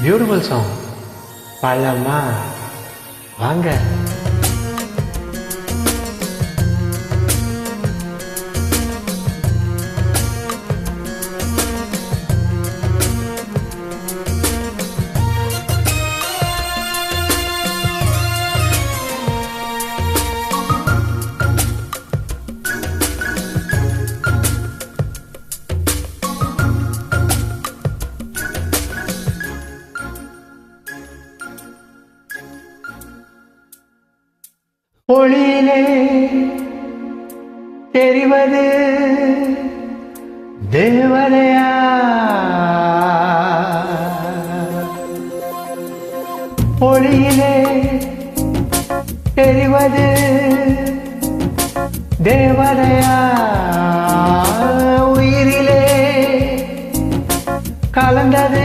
Beautiful song பாடலாமா வாங்க. ஒளியிலே தெரிவது தேவதையா? ஒளியிலே தெரிவது தேவதையா? உயிரிலே கலந்தது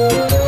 சின்ன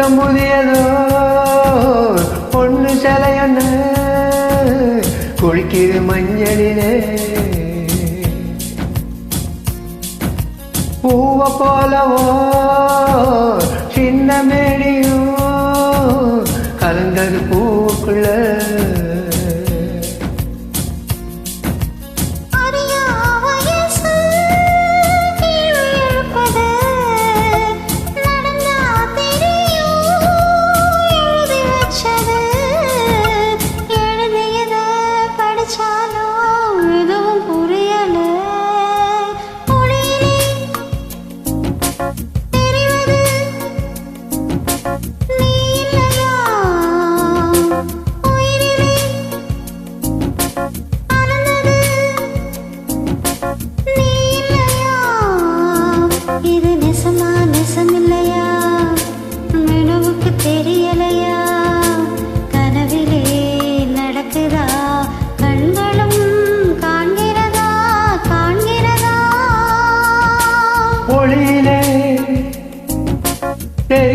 முத்தம் புதியதோ பொண்ணு சிலையொன்னு குளிக்குது மஞ்சளிலே. பூவ போலவோ சின்ன மேடியும்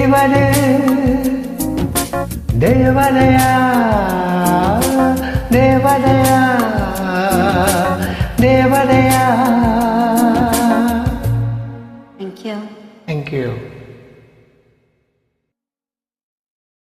தெரிவது தேவதையா